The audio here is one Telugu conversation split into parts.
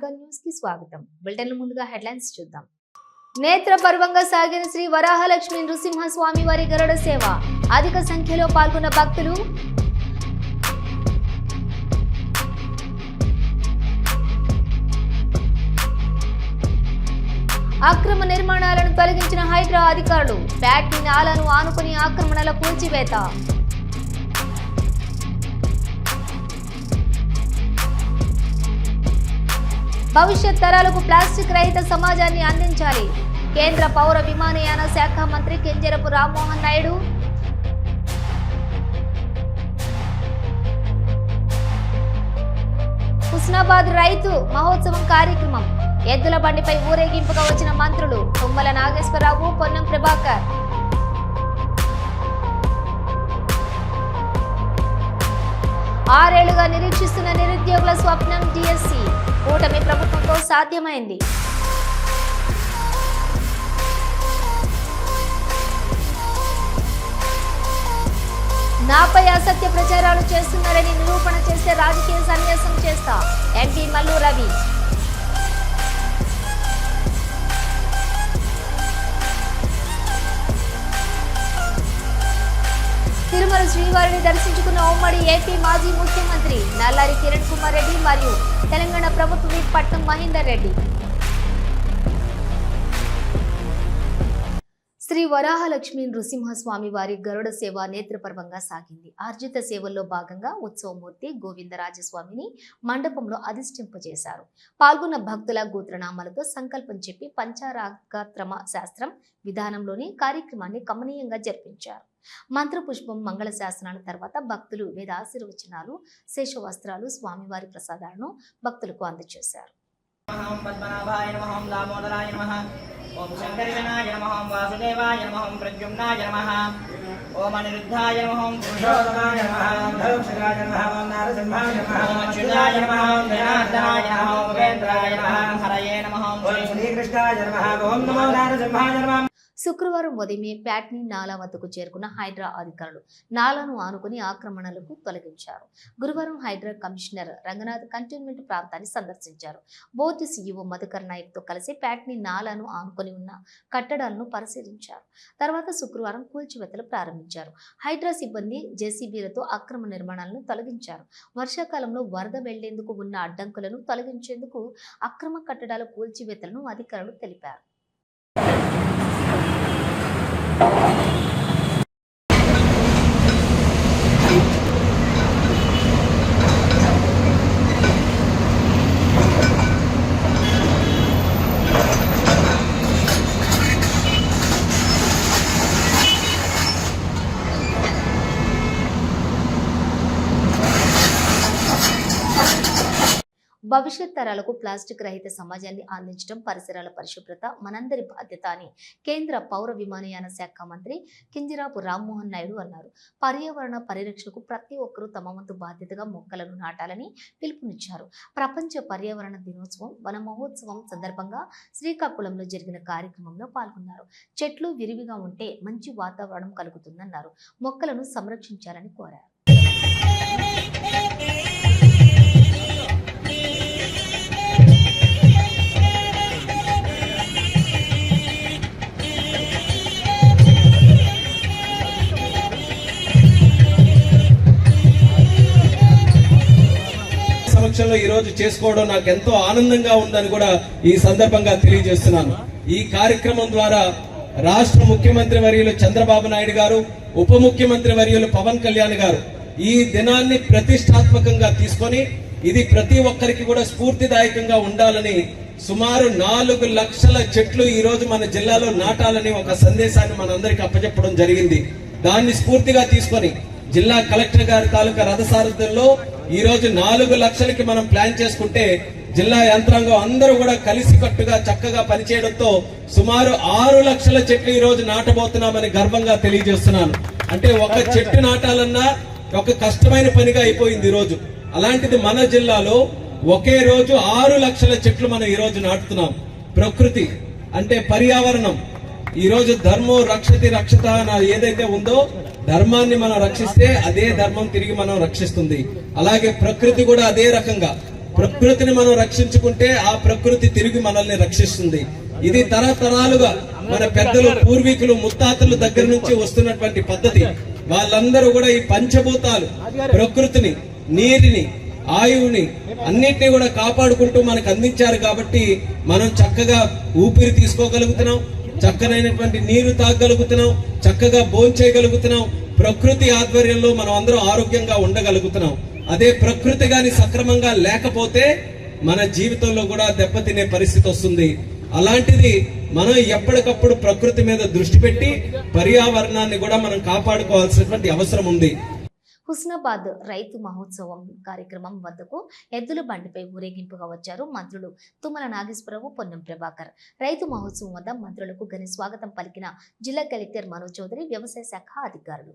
మార్గా న్యూస్కి స్వాగతం. బులెటిన్ ముందుగా హెడ్లైన్స్ చూద్దాం. నేత్ర పర్వంగా సాగిన శ్రీ వరాహలక్ష్మి నృసింహస్వామి వారి గరుడ సేవ. అధిక సంఖ్యలో పాల్గొన్న భక్తులు అక్రమ నిర్మాణాలను తొలగించిన హైడ్రా అధికారులు. ఫ్యాక్టరీ నాలను ఆనుకుని ఆక్రమణల కూల్చివేత భవిష్యత్ తరాలకు ప్లాస్టిక్ రహిత సమాజాన్ని అందించాలి. కేంద్ర పౌర విమానయాన శాఖ మంత్రి కింజరపు రామ్మోహన్ నాయుడు. హుస్నాబాద్ రైతు మహోత్సవం కార్యక్రమం. ఎద్దుల బండిపై ఊరేగింపుగా వచ్చిన మంత్రులు తుమ్మల నాగేశ్వరరావు పొన్నం ప్రభాకర్. ఆరేళ్ళుగా నిరీక్షిస్తున్న నిరుద్యోగుల స్వప్నం డిఎస్సి. కూటమి ప్రభుత్వంతో సాధ్యమైంది. నాపై అసత్య ప్రచారాలు చేస్తున్నారని నిరూపణ చేస్తే రాజకీయ సన్యాసం చేస్తా. ఎంపీ మల్లు రవి. తిరుమల శ్రీవారిని దర్శించుకున్న ఉమ్మడి ఏపీ మాజీ ముఖ్యమంత్రి నల్లారి కిరణ్ కుమార్ రెడ్డి మరియు తెలంగాణ ప్రభుత్వ విప్ పట్నం మహేందర్ రెడ్డి. శ్రీ వరాహలక్ష్మి నృసింహస్వామి వారి గరుడ సేవ నేత్రపర్వంగా సాగింది. ఆర్జిత సేవల్లో భాగంగా ఉత్సవమూర్తి గోవిందరాజస్వామిని మండపంలో అధిష్టింపజేశారు పాల్గొన్న భక్తుల గోత్రనామాలతో సంకల్పం చెప్పి పంచారాగత్రమ శాస్త్రం విధానంలోని కార్యక్రమాన్ని కమనీయంగా జరిపించారు. మంత్రపుష్పం మంగళ శాసనాల తర్వాత భక్తులు వేదాశీర్వచనాలు శేషవస్త్రాలు స్వామివారి ప్రసాదాలను భక్తులకు అందజేశారు. ఓం పద్మనాభాయ నమ శంకరిగణాయ ఓం వాసుదేవాయ నమ ఓం ప్రద్యుమ్నాయ నమ. ఓం అనిరుద్ధాయ నమ ఓం పురుషోత్తమాయ నమ. ఓం నమ ఓం నారసింహాయ నమ. ఓం అచ్యుతాయ నమ ఓం నమ ఓం ఉపేంద్రాయ నమ. హరయే నమ ఓం శ్రీకృష్ణాయ నమ. ఓం నమో నారసింహాయ నమ. శుక్రవారం ఉదయమే ప్యాట్ని నాలా వద్దకు చేరుకున్న హైడ్రా అధికారులు నాలాను ఆనుకుని ఆక్రమణలకు తొలగించారు. గురువారం హైడ్రా కమిషనర్ రంగనాథ్ కంటైన్మెంట్ ప్రాంతాన్ని సందర్శించారు. బోర్డు సీఈఓ మధుకర్ నాయక్తో కలిసి ప్యాట్ని నాలాను ఆనుకొని ఉన్న కట్టడాలను పరిశీలించారు. తర్వాత శుక్రవారం కూల్చివేతలు ప్రారంభించారు. హైడ్రా సిబ్బంది జేసీబీలతో అక్రమ నిర్మాణాలను తొలగించారు. వర్షాకాలంలో వరద వెళ్ళేందుకు ఉన్న అడ్డంకులను తొలగించేందుకు అక్రమ కట్టడాల కూల్చివేతలను అధికారులు తెలిపారు. Thank you. భవిష్యత్ తరాలకు ప్లాస్టిక్ రహిత సమాజాన్ని అందించడం పరిసరాల పరిశుభ్రత మనందరి బాధ్యత అని కేంద్ర పౌర విమానయాన శాఖ మంత్రి కింజరాపు రామ్మోహన్ నాయుడు అన్నారు. పర్యావరణ పరిరక్షణకు ప్రతి ఒక్కరూ తమ వంతు బాధ్యతగా మొక్కలను నాటాలని పిలుపునిచ్చారు. ప్రపంచ పర్యావరణ దినోత్సవం వన మహోత్సవం సందర్భంగా శ్రీకాకుళంలో జరిగిన కార్యక్రమంలో పాల్గొన్నారు. చెట్లు విరివిగా ఉంటే మంచి వాతావరణం కలుగుతుందన్నారు. మొక్కలను సంరక్షించాలని కోరారు. సమక్షంలో ఈ రోజు చేసుకోవడం నాకు ఎంతో ఆనందంగా ఉందని కూడా ఈ సందర్భంగా తెలియజేస్తున్నాను. ఈ కార్యక్రమం ద్వారా రాష్ట్ర ముఖ్యమంత్రి వర్యులు చంద్రబాబు నాయుడు గారు ఉప ముఖ్యమంత్రి వర్యులు పవన్ కళ్యాణ్ గారు ఈ దినాన్ని ప్రతిష్టాత్మకంగా తీసుకొని ఇది ప్రతి ఒక్కరికి కూడా స్ఫూర్తిదాయకంగా ఉండాలని సుమారు నాలుగు లక్షల చెట్లు ఈ రోజు మన జిల్లాలో నాటాలని ఒక సందేశాన్ని మనందరికి అప్పచెప్పడం జరిగింది. దాన్ని స్ఫూర్తిగా తీసుకొని జిల్లా కలెక్టర్ గారి తాలూకా రథసారథ్యంలో ఈ రోజు నాలుగు లక్షలకి మనం ప్లాన్ చేసుకుంటే జిల్లా యంత్రాంగం అందరూ కూడా కలిసికట్టుగా చక్కగా పనిచేయడంతో సుమారు ఆరు లక్షల చెట్లు ఈ రోజు నాటబోతున్నామని గర్వంగా తెలియజేస్తున్నాను. అంటే ఒక చెట్టు నాటాలన్నా ఒక కష్టమైన పనిగా అయిపోయింది ఈ రోజు. అలాంటిది మన జిల్లాలో ఒకే రోజు ఆరు లక్షల చెట్లు మనం ఈ రోజు నాటుతున్నాం. ప్రకృతి అంటే పర్యావరణం. ఈ రోజు ధర్మో రక్షతి రక్షత ఏదైతే ఉందో ధర్మాన్ని మనం రక్షిస్తే అదే ధర్మం తిరిగి మనం రక్షిస్తుంది. అలాగే ప్రకృతి కూడా అదే రకంగా. ప్రకృతిని మనం రక్షించుకుంటే ఆ ప్రకృతి తిరిగి మనల్ని రక్షిస్తుంది. ఇది తరతరాలుగా మన పెద్దలు పూర్వీకులు ముత్తాతల దగ్గర నుంచి వస్తున్నటువంటి పద్ధతి. వాళ్ళందరూ కూడా ఈ పంచభూతాలు ప్రకృతిని నీటిని ఆయువుని అన్నిటినీ కూడా కాపాడుకుంటూ మనకు అందించారు కాబట్టి మనం చక్కగా ఊపిరి తీసుకోగలుగుతున్నాం. చక్కనైనటువంటి నీరు తాగగలుగుతున్నాం చక్కగా భోంచేయగలుగుతున్నాం ప్రకృతి ఆధ్వర్యంలో మనం అందరం ఆరోగ్యంగా ఉండగలుగుతున్నాం. అదే ప్రకృతి కానీ సక్రమంగా లేకపోతే మన జీవితంలో కూడా దెబ్బతినే పరిస్థితి వస్తుంది. అలాంటిది మనం ఎప్పటికప్పుడు ప్రకృతి మీద దృష్టి పెట్టి పర్యావరణాన్ని కూడా మనం కాపాడుకోవాల్సినటువంటి అవసరం ఉంది. హుస్నాబాద్ రైతు మహోత్సవం కార్యక్రమం వద్దకు ఎద్దుల బండిపై ఊరేగింపుగా వచ్చారు మంత్రులు తుమ్మల నాగేశ్వరరావు పొన్నం ప్రభాకర్. రైతు మహోత్సవం వద్ద మంత్రులకు ఘన స్వాగతం పలికిన జిల్లా కలెక్టర్ మనోజ్ చౌదరి వ్యవసాయ శాఖ అధికారులు.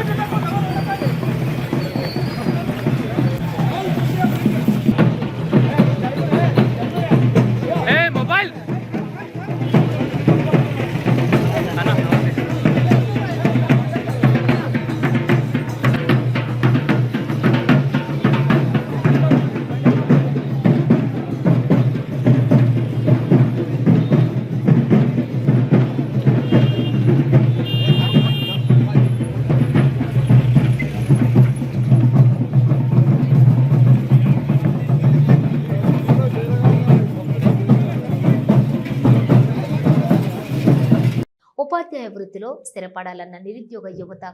వ్యవసాయ వృత్తిలో స్థిరపడాలన్న నిరుద్యోగ యువత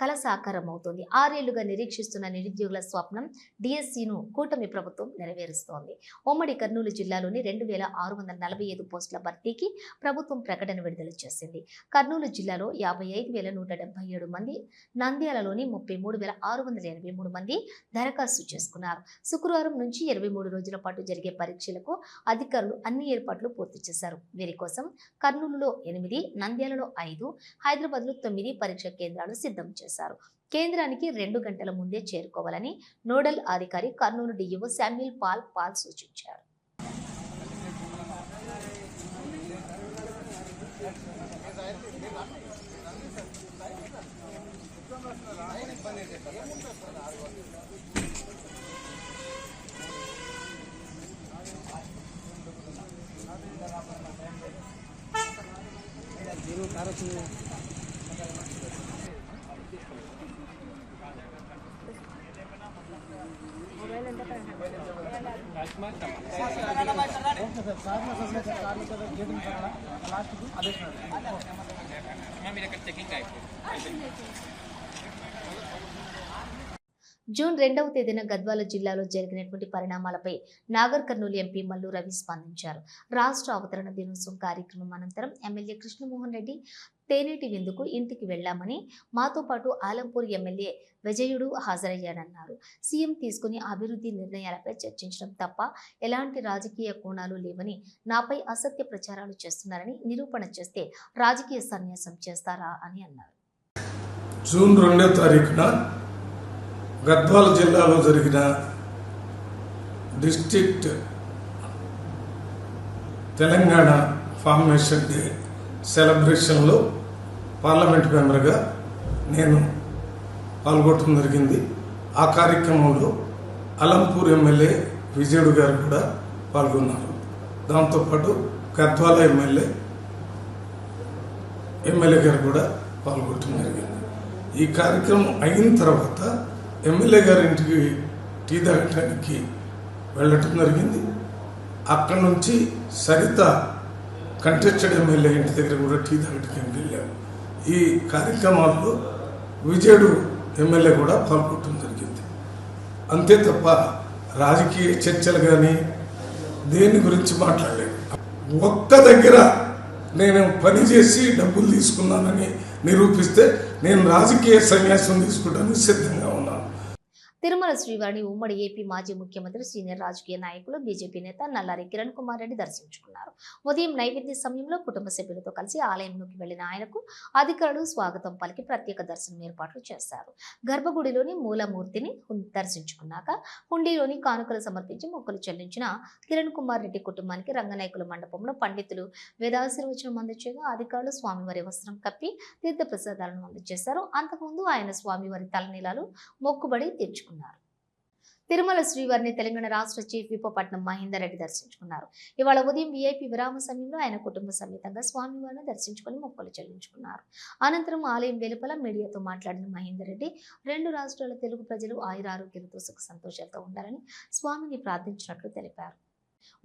కల సాకారం అవుతోంది ఆరేళ్ళుగా నిరీక్షిస్తున్న నిరుద్యోగుల స్వప్నం డిఎస్సిను కూటమి ప్రభుత్వం నెరవేరుస్తోంది. ఉమ్మడి కర్నూలు జిల్లాలోని రెండు వేల ఆరు వందల నలభై ఐదు పోస్టుల భర్తీకి ప్రభుత్వం ప్రకటన విడుదల చేసింది. కర్నూలు జిల్లాలో యాభై ఐదు వేల నూట డెబ్బై ఏడు మంది నంద్యాలలోని ముప్పై మూడు వేల ఆరు వందల ఎనభై మూడు మంది దరఖాస్తు చేసుకున్నారు. శుక్రవారం నుంచి ఇరవై మూడు రోజుల పాటు జరిగే పరీక్షలకు అధికారులు అన్ని ఏర్పాట్లు పూర్తి చేశారు. వీరి కోసం కర్నూలులో ఎనిమిది నంద్యాలలో ఐదు హైదరాబాద్లో తొమ్మిది పరీక్ష కేంద్రాలు సిద్ధం చేశారు. కేంద్రానికి రెండు గంటల ముందే చేరుకోవాలని నోడల్ అధికారి Kurnool DEO Samuel Paul Paul సూచించారు. 好的。జూన్ రెండవ తేదీన గద్వాల జిల్లాలో జరిగినటువంటి పరిణామాలపై నాగర్ కర్నూలు ఎంపీ మల్లు రవి స్పందించారు. రాష్ట్ర అవతరణ దినోత్సవం కార్యక్రమం అనంతరం ఎమ్మెల్యే కృష్ణమోహన్ రెడ్డి తేనేటి విందుకు ఇంటికి వెళ్ళామని మాతో పాటు ఆలంపూర్ ఎమ్మెల్యే విజయుడు హాజరయ్యాడన్నారు. సీఎం తీసుకుని అభివృద్ధి నిర్ణయాలపై చర్చించడం తప్ప ఎలాంటి రాజకీయ కోణాలు లేవని నాపై అసత్య ప్రచారాలు చేస్తున్నారని నిరూపణ చేస్తే రాజకీయ సన్యాసం చేస్తారా అని అన్నారు. జూన్ రెండో తారీఖున గద్వాల జిల్లాలో జరిగిన డిస్టిక్ట్ తెలంగాణ ఫార్మేషన్ డే సెలబ్రేషన్లో పార్లమెంట్ మెంబర్గా నేను పాల్గొనడం జరిగింది. ఆ కార్యక్రమంలో అలంపూర్ ఎమ్మెల్యే విజయుడు గారు కూడా పాల్గొన్నారు. దాంతోపాటు గద్వాల ఎమ్మెల్యే ఎమ్మెల్యే గారు కూడా పాల్గొనడం జరిగింది. ఈ కార్యక్రమం అయిన తర్వాత ఎమ్మెల్యే గారి ఇంటికి టీ తాగటానికి వెళ్ళటం జరిగింది. అక్కడ నుంచి సరిత కంటెస్టెడ్ ఎమ్మెల్యే ఇంటి దగ్గర కూడా టీ తాగటానికి వెళ్ళాము ఈ కార్యక్రమాల్లో విజయుడు ఎమ్మెల్యే కూడా పాల్గొనడం జరిగింది. అంతే తప్ప రాజకీయ చర్చలు కానీ దేని గురించి మాట్లాడలేదు. ఒక్క దగ్గర నేను పని చేసి డబ్బులు తీసుకున్నానని నిరూపిస్తే నేను రాజకీయ సన్యాసం తీసుకోవడానికి సిద్ధంగా తిరుమల శ్రీవారిని ఉమ్మడి ఏపీ మాజీ ముఖ్యమంత్రి సీనియర్ రాజకీయ నాయకులు బీజేపీ నేత నల్లారి కిరణ్ కుమార్ రెడ్డి దర్శించుకున్నారు. ఉదయం నైవేద్య సమయంలో కుటుంబ సభ్యులతో కలిసి ఆలయంలోకి వెళ్ళిన ఆయనకు అధికారులు స్వాగతం పలికి ప్రత్యేక దర్శనం ఏర్పాట్లు చేశారు. గర్భగుడిలోని మూలమూర్తిని దర్శించుకున్నాక హుండీలోని కానుకలు సమర్పించి మొక్కలు చెల్లించిన కిరణ్ కుమార్ రెడ్డి కుటుంబానికి రంగనాయకుల మండపంలో పండితులు వేదాశీర్వచనం అందచేయగా అధికారులు స్వామివారి వస్త్రం కప్పి తీర్థప్రసాదాలను అందజేశారు. అంతకుముందు ఆయన స్వామివారి తలనీలాలు మొక్కుబడి తీర్చుకున్నారు. తిరుమల శ్రీవారిని తెలంగాణ రాష్ట్ర చీఫ్ విపపట్నం మహేందర్ రెడ్డి దర్శించుకున్నారు. ఇవాళ ఉదయం విఐపి విరామ సమయంలో ఆయన కుటుంబ సమేతంగా స్వామివారిని దర్శించుకుని మొక్కలు చెల్లించుకున్నారు. అనంతరం ఆలయం వెలుపల మీడియాతో మాట్లాడిన మహేందర్ రెడ్డి రెండు రాష్ట్రాల తెలుగు ప్రజలు ఆయురారోగ్యాలతో సుఖ సంతోషాలతో ఉండాలని స్వామిని ప్రార్థించినట్లు తెలిపారు.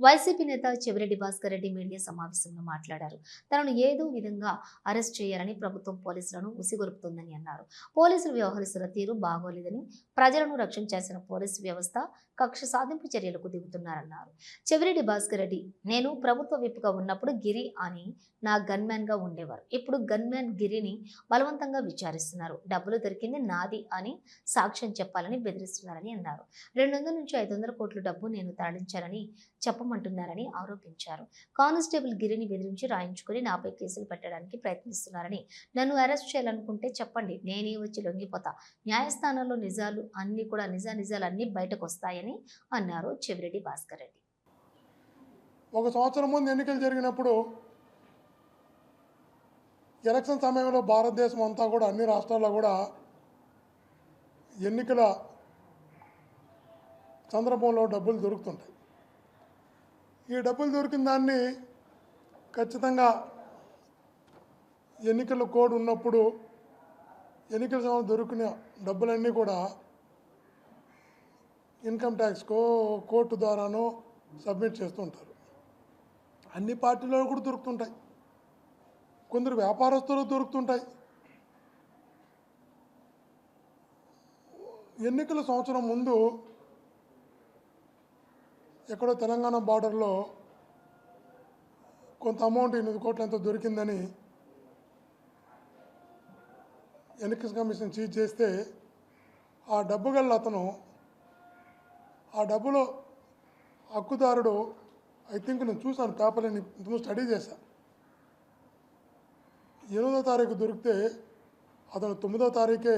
వైసీపీ నేత చెవిరెడ్డి భాస్కర్ రెడ్డి మీడియా సమావేశంలో మాట్లాడారు. తనను ఏదో విధంగా అరెస్ట్ చేయాలని ప్రభుత్వం పోలీసులను ఉసిగొలుపుతుందని అన్నారు. పోలీసులు వ్యవహరిస్తున్న తీరు బాగోలేదని ప్రజలను రక్షించాల్సిన పోలీసు వ్యవస్థ కక్ష సాధింపు చర్యలకు దిగుతున్నారన్నారు. చెవిరెడ్డి భాస్కర్ రెడ్డి నేను ప్రభుత్వ విప్పుగా ఉన్నప్పుడు గిరి అని నా గన్మ్యాన్గా ఉండేవారు. ఇప్పుడు గన్మ్యాన్ గిరిని బలవంతంగా విచారిస్తున్నారు. డబ్బులు దొరికింది నాది అని సాక్ష్యం చెప్పాలని బెదిరిస్తున్నారని అన్నారు. రెండు వందల నుంచి ఐదు వందల కోట్ల డబ్బు నేను తరలించానని చెప్పమంటున్నారని ఆరోపించారు. కానిస్టేబుల్ గిరిని బెదిరించి రాయించుకుని నాపై కేసులు పెట్టడానికి ప్రయత్నిస్తున్నారని నన్ను అరెస్ట్ చేయాలనుకుంటే చెప్పండి నేనే వచ్చి లొంగిపోతా. న్యాయస్థానంలో నిజాలు అన్ని కూడా నిజా నిజాలు అన్ని బయటకు వస్తాయని అన్నారు చెవిరెడ్డి భాస్కర్ రెడ్డి. ఒక సంవత్సరం ముందు ఎన్నికలు జరిగినప్పుడు ఎలక్షన్ సమయంలో భారతదేశం అంతా కూడా అన్ని రాష్ట్రాల్లో కూడా ఎన్నికల సందర్భంలో డబ్బులు దొరుకుతుంటాయి. ఈ డబ్బులు దొరికిన దాన్ని ఖచ్చితంగా ఎన్నికల కోడ్ ఉన్నప్పుడు ఎన్నికల సమయంలో దొరికిన డబ్బులన్నీ కూడా ఇన్కమ్ ట్యాక్స్కో కోర్టు ద్వారానో సబ్మిట్ చేస్తుంటారు. అన్ని పార్టీలలో కూడా దొరుకుతుంటాయి. కొందరు వ్యాపారస్తులు దొరుకుతుంటాయి. ఎన్నికల సంవత్సరం ముందు ఎక్కడో తెలంగాణ బార్డర్లో కొంత అమౌంట్ ఎనిమిది కోట్ల ఎంతో దొరికిందని ఎన్నికల కమిషన్ చీజ్ చేస్తే ఆ డబ్బు గల అతను ఆ డబ్బులో హక్కుదారుడు ఐ థింక్ నేను చూశాను పేపర్ని ఇంతకుముందు స్టడీ చేశాను ఎనిమిదో తారీఖు దొరికితే అతను తొమ్మిదో తారీఖే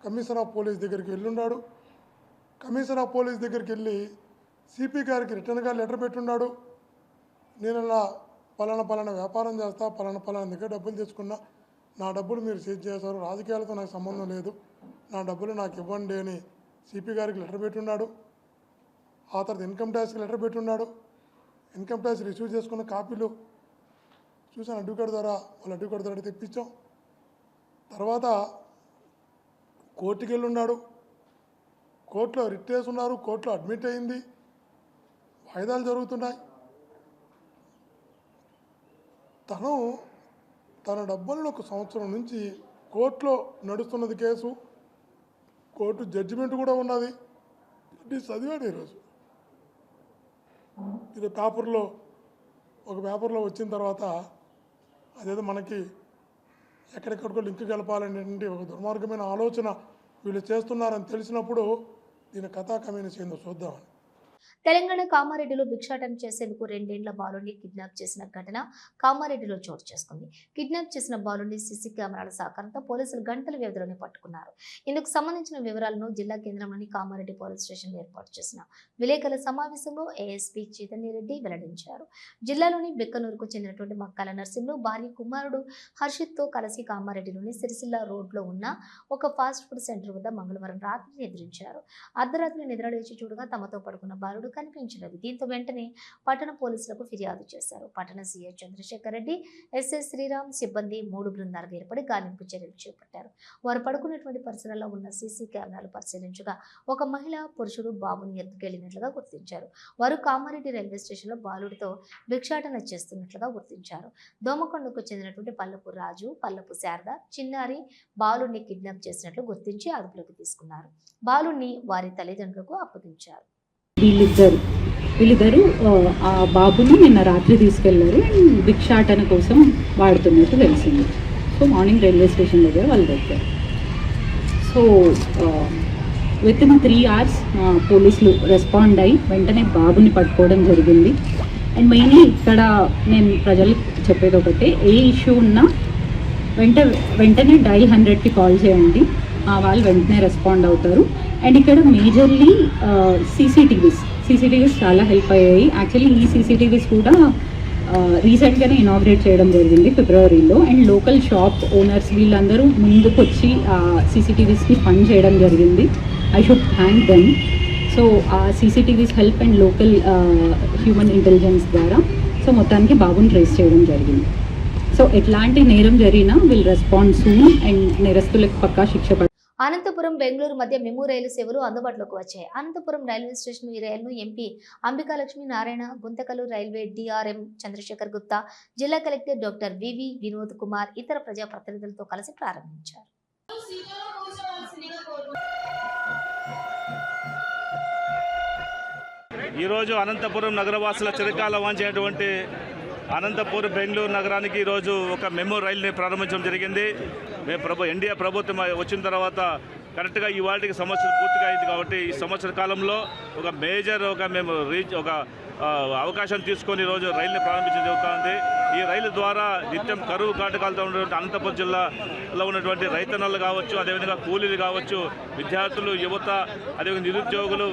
కమిషనర్ ఆఫ్ పోలీస్ దగ్గరికి వెళ్ళున్నాడు కమిషనర్ ఆఫ్ పోలీస్ దగ్గరికి వెళ్ళి సిపి గారికి రిటర్న్గా లెటర్ పెట్టున్నాడు. నేను అలా పలానా పలానా వ్యాపారం చేస్తా పలానా పలానా దగ్గర డబ్బులు తెచ్చుకున్నా నా డబ్బులు మీరు సీజ్ చేశారు రాజకీయాలతో నాకు సంబంధం లేదు నా డబ్బులు నాకు ఇవ్వండి అని సిపి గారికి లెటర్ పెట్టున్నాడు. ఆ తర్వాత ఇన్కమ్ ట్యాక్స్కి లెటర్ పెట్టున్నాడు. ఇన్కమ్ ట్యాక్స్ రిసీవ్ చేసుకున్న కాపీలు చూసాను అడ్వకేట్ ద్వారా వాళ్ళ అడ్వకేట్ ద్వారా తెప్పించాం. తర్వాత కోర్టుకి వెళ్ళి ఉన్నాడు. కోర్టులో రిట్ చేసున్నారు కోర్టులో అడ్మిట్ అయింది. వాయిదాలు జరుగుతున్నాయి. తను తన డబ్బులను ఒక సంవత్సరం నుంచి కోర్టులో నడుస్తున్నది కేసు. కోర్టు జడ్జిమెంట్ కూడా ఉన్నది. ఇది చదివాడు ఈరోజు. ఇది పేపర్లో ఒక పేపర్లో వచ్చిన తర్వాత అదేదో మనకి ఎక్కడెక్కడికో లింక్ కలపాలనేటువంటి ఒక దుర్మార్గమైన ఆలోచన వీళ్ళు చేస్తున్నారని తెలిసినప్పుడు దీని కథా కమ్యూనిస్ ఏందో చూద్దామని. తెలంగాణ కామారెడ్డిలో భిక్షాటన చేసేందుకు రెండేండ్ల బాలుని కిడ్నాప్ చేసిన ఘటన కామారెడ్డిలో చోటు చేసుకుంది. కిడ్నాప్ చేసిన బాలుని సీసీ కెమెరాల సహకారంతో పోలీసులు గంటల వ్యవధిలోనే పట్టుకున్నారు. ఇందుకు సంబంధించిన వివరాలను జిల్లా కేంద్రంలోని కామారెడ్డి పోలీస్ స్టేషన్ ఏర్పాటు చేసిన విలేకరుల సమావేశంలో ఏఎస్పీ చైతన్య రెడ్డి వెల్లడించారు. జిల్లాలోని బెక్కనూరుకు చెందినటువంటి మక్కాల నర్సింహులు భార్య కుమారుడు హర్షిత్తో కలిసి కామారెడ్డిలోని సిరిసిల్ల రోడ్లో ఉన్న ఒక ఫాస్ట్ ఫుడ్ సెంటర్ వద్ద మంగళవారం రాత్రి నిద్రించారు. అర్ధరాత్రి నిద్రలేచి చూడగా తమతో పడుకున్న బాలుడు కనిపించినది దీంతో వెంటనే పట్టణ పోలీసులకు ఫిర్యాదు చేశారు. పట్టణ సీఐ చంద్రశేఖర్ రెడ్డి ఎస్ఎస్ శ్రీరామ్ సిబ్బంది మూడు బృందాలుగా ఏర్పడి గాలింపు చర్యలు చేపట్టారు. వారు పడుకున్నటువంటి పరిసరాల్లో ఉన్న సీసీ కెమెరాలు పరిశీలించగా ఒక మహిళ పురుషుడు బాబుని ఎత్తుకెళ్ళినట్లుగా గుర్తించారు. వారు కామారెడ్డి రైల్వే స్టేషన్లో బాలుడితో భిక్షాటన చేస్తున్నట్లుగా గుర్తించారు. దోమకొండకు చెందినటువంటి పల్లపు రాజు పల్లపు శారద చిన్నారి బాలుడిని కిడ్నాప్ చేసినట్లు గుర్తించి అదుపులోకి తీసుకున్నారు. బాలుడిని వారి తల్లిదండ్రులకు అప్పగించారు. వీళ్ళిద్దరు. వీళ్ళిద్దరు ఆ, ఆ బాబుని నిన్న రాత్రి తీసుకెళ్ళారు. అండ్ భిక్షాటన కోసం వాడుతున్నట్టు తెలిసింది. సో మార్నింగ్ రైల్వే స్టేషన్ దగ్గర వాళ్ళు దగ్గర so within three hours పోలీసులు రెస్పాండ్ అయ్యి వెంటనే బాబుని పట్టుకోవడం జరిగింది. అండ్ మెయిన్లీ ఇక్కడ నేను ప్రజలకు చెప్పేది ఒకటే ఏ ఇష్యూ ఉన్నా వెంట వెంటనే డైల్ హండ్రెడ్కి కాల్ చేయండి. ఆ వాళ్ళు వెంటనే రెస్పాండ్ అవుతారు. అండ్ ఇక్కడ మేజర్లీ సీసీటీవీస్ సీసీటీవీస్ చాలా హెల్ప్ అయ్యాయి. యాక్చువల్లీ ఈ సీసీటీవీస్ కూడా uh, రీసెంట్గానే ఇనాగ్రేట్ చేయడం జరిగింది ఫిబ్రవరిలో అండ్ లోకల్ షాప్ ఓనర్స్ వీళ్ళందరూ ముందుకు వచ్చి సీసీటీవీస్ని ఫండ్ చేయడం జరిగింది. I should thank them so ఆ CCTVs help and local human intelligence ద్వారా సో మొత్తానికి బాబుని ట్రేస్ చేయడం జరిగింది. సో ఎట్లాంటి నేరం జరిగినా విల్ రెస్పాండ్ సూన్ అండ్ నేరస్తులకు పక్కా శిక్ష అనంతపురం బెంగళూరు మధ్య మెము రైలు సేవలు అందుబాటులోకి వచ్చాయి. అనంతపురం రైల్వే స్టేషన్ ఈ రైలును MP Ambikalakshmi Narayana Guntakal railway DRM Chandrashekar Gupta జిల్లా collector doctor VV Vinod Kumar ఇతర ప్రజాప్రతినిధులతో కలిసి ప్రారంభించారు. ఈరోజు అనంతపురం నగరవాసుల చిరకాల వాంచినటువంటి అనంతపూర్ బెంగళూరు నగరానికి ఈరోజు ఒక మెమో రైల్ని ప్రారంభించడం జరిగింది. మేము ప్రభు ఎన్డీఏ ప్రభుత్వం వచ్చిన తర్వాత కరెక్ట్గా ఈ వాటికి సంవత్సరం పూర్తిగా అయింది కాబట్టి ఈ సంవత్సర కాలంలో ఒక మేజర్ ఒక మేము రీచ్ ఒక అవకాశం తీసుకొని ఈరోజు రైల్ని ప్రారంభించడం జరుగుతుంది. ఈ రైలు ద్వారా నిత్యం కరువు కాటకాలతో ఉన్నటువంటి అనంతపురం జిల్లాలో ఉన్నటువంటి రైతన్నలు కావచ్చు అదేవిధంగా కూలీలు కావచ్చు విద్యార్థులు యువత అదేవిధంగా నిరుద్యోగులు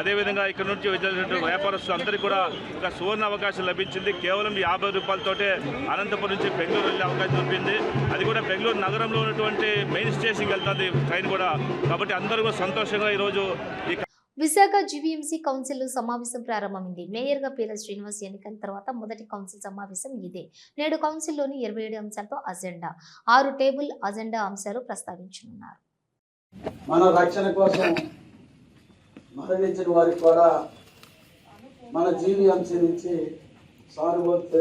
అదేవిధంగా ఇక్కడ నుంచి వచ్చినటువంటి వ్యాపారస్తులు అందరికీ కూడా ఒక సువర్ణ అవకాశం లభించింది. కేవలం యాభై రూపాయలతోటే అనంతపురం నుంచి బెంగళూరు వెళ్ళే అవకాశం దొరికింది అది కూడా బెంగళూరు నగరంలో ఉన్నటువంటి మెయిన్ స్టేషన్కి వెళ్తుంది ట్రైన్ కూడా. కాబట్టి అందరూ కూడా సంతోషంగా ఈరోజు ఈ విశాఖ జీవీఎంసీ కౌన్సిల్ సమావేశం ప్రారంభమైంది. మేయర్గా పీల శ్రీనివాస్ ఎన్నికల తర్వాత మొదటి కౌన్సిల్ సమావేశం ఇదే. నేడు కౌన్సిల్లోని ఇరవై ఏడు అంశాలతో అజెండా ఆరు టేబుల్ అజెండా అంశాలు ప్రస్తావించనున్నారు. మన రక్షణ కోసం మరణించిన వారికి కూడా మన జీవీఎంసీ నుంచి సానుభూతి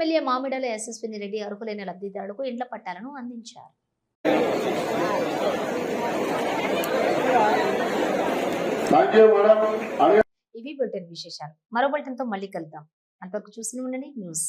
ఎమ్మెల్యే మామిడాల యశస్విని రెడ్డి అర్హులైన లబ్ధిదారులకు ఇండ్ల పట్టాలను అందించారు. ఇవి బులెటిన్ విశేషాలు. మరో బులెటిన్తో మళ్ళీ కలుద్దాం. అంతవరకు చూసి ఉండండి. న్యూస్.